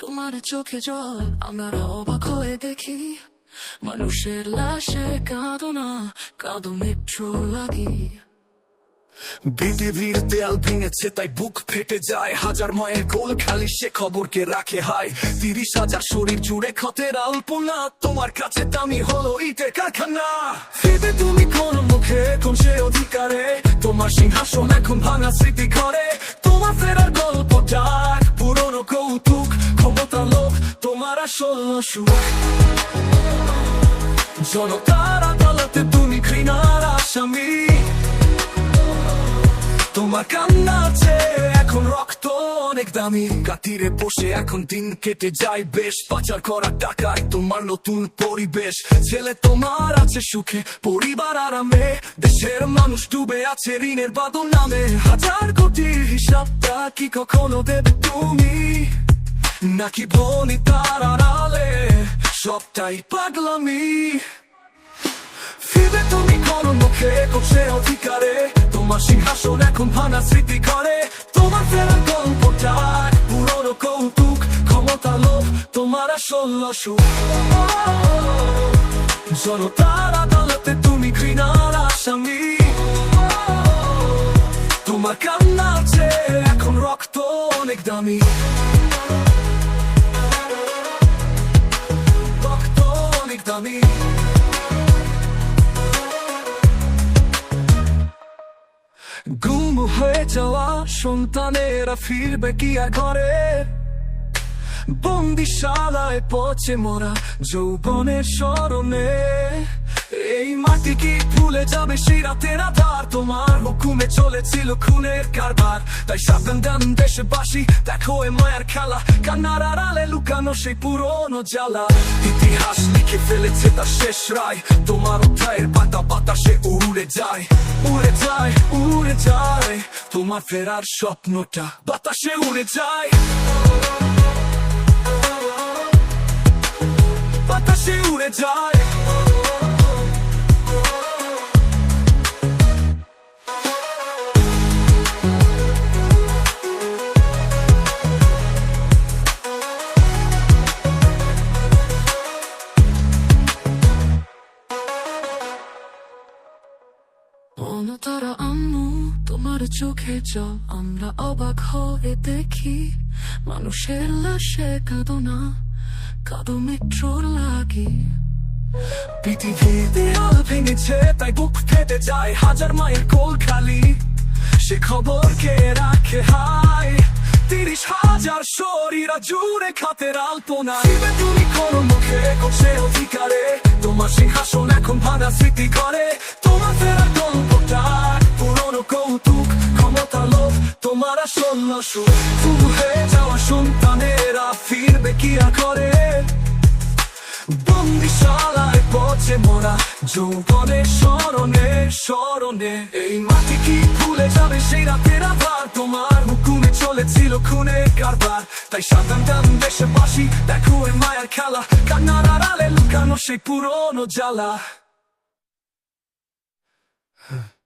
তোমার দেয়াল ভেঙেছে তাই বুক ফেটে যায় হাজার গোল খালি সে খবরকে রাখে হাই তিরিশ হাজার শরীর জুড়ে ক্ষতের আলপনা তোমার কাছে দামি হলো ইটের কারখানা ফিরবে তুমি কোন মুখে কোন সে অধিকারে তোমার সিংহাসন এখন ভাঙা স্মৃতি ঘরে তোমার ফেরার সুখ জনতার আদালতে তুমি ঘৃণার আসামি। তোমার কান্না আছে, এখন রক্ত অনেক দামি। কাতিরে বসে এখন দিন কেটে যায় বেশ। পাচার করা টাকায় তোমার নতুন পরিবেশ। ছেলে তোমার আছে সুখে, পরিবার আরামে। দেশের মানুষ ডুবে আছে ঋণের বাদল নামে। হাজার কোটির হিসাবটা কি কখনো দেবে তুমি? নাকি বলি তার আড়ালে? সবটাই পাগলামি। ফিরবে তুমি কোন মুখে, করছে অধিকারে। তোমার সিংহাসন এখন ভাঙা স্মৃতি করে তোমার ফেরার গল্পটা পুরনো কৌতুক, ক্ষমতা লোভ, তোমার আসল জনতার আদালতে তুমি ঘৃণার আসামি। তোমার কান্না আছে, এখন রক্ত অনেক দামি। দামি গুম হয়ে যাওয়া সন্তানেরা ফিরবে কি আর ঘরে? বন্দিশালায় পচে মরা যৌবনের স্মরণে। এই মাটি কি ভুলে যাবে? সেই রাতের আধার তোমার হুকুমে চলেছিল খুনের কারবার। তাই সাবধান দান দেশবাসী, দেখো এ মায়ের খেলা। কান্নার আড়ালে লুকানো সেই পুরনো জ্বালা। ইতিহাস লিখে ফেলেছে তার শেষ রায়। তোমার অধ্যায়ের পাতা বাতাসে উড়ে যায়। উড়ে যায় উড়ে যায়। তোমার ফেরার স্বপ্নটা বাতাসে উড়ে যায়। বাতাসে উড়ে যায়। অনতারা আম্মু তোমার চোখে জল আমরা অবাক হয়ে দেখি মানুষের লাশে কাঁদো না কাঁদো মেট্রোর লাগি পৃথিবী দেয়াল ভেঙেছে তাই বুক ফেটে যায় হাজার মায়ের কোল খালি সে খবর কে রাখে হাই তিরিশ হাজার শরীরা জুড়ে খাতের আলপনা তুমি কোন মুখে করছে অধিকারে তোমার সিংহাসন এখন ভাঙা স্মৃতি করে তোমার ফেরার তোমার আসল সুখ ফুল হয়ে যাওয়া সন্তানেরা ফিরবে কি আর করে বন্দিশালায় পচে মোরা যৌবনের স্মরণে স্মরণে। এই মাটি কি ভুলে যাবে? সেই রাতের আবার তোমার হুকুমে চলেছিল খুনে কারবার। তাই সাবধান দাম দেশবাসী, দেখো এই মায়ের খেলা। কান্নার আড়ালে লুকানো সেই পুরনো জ্বালা।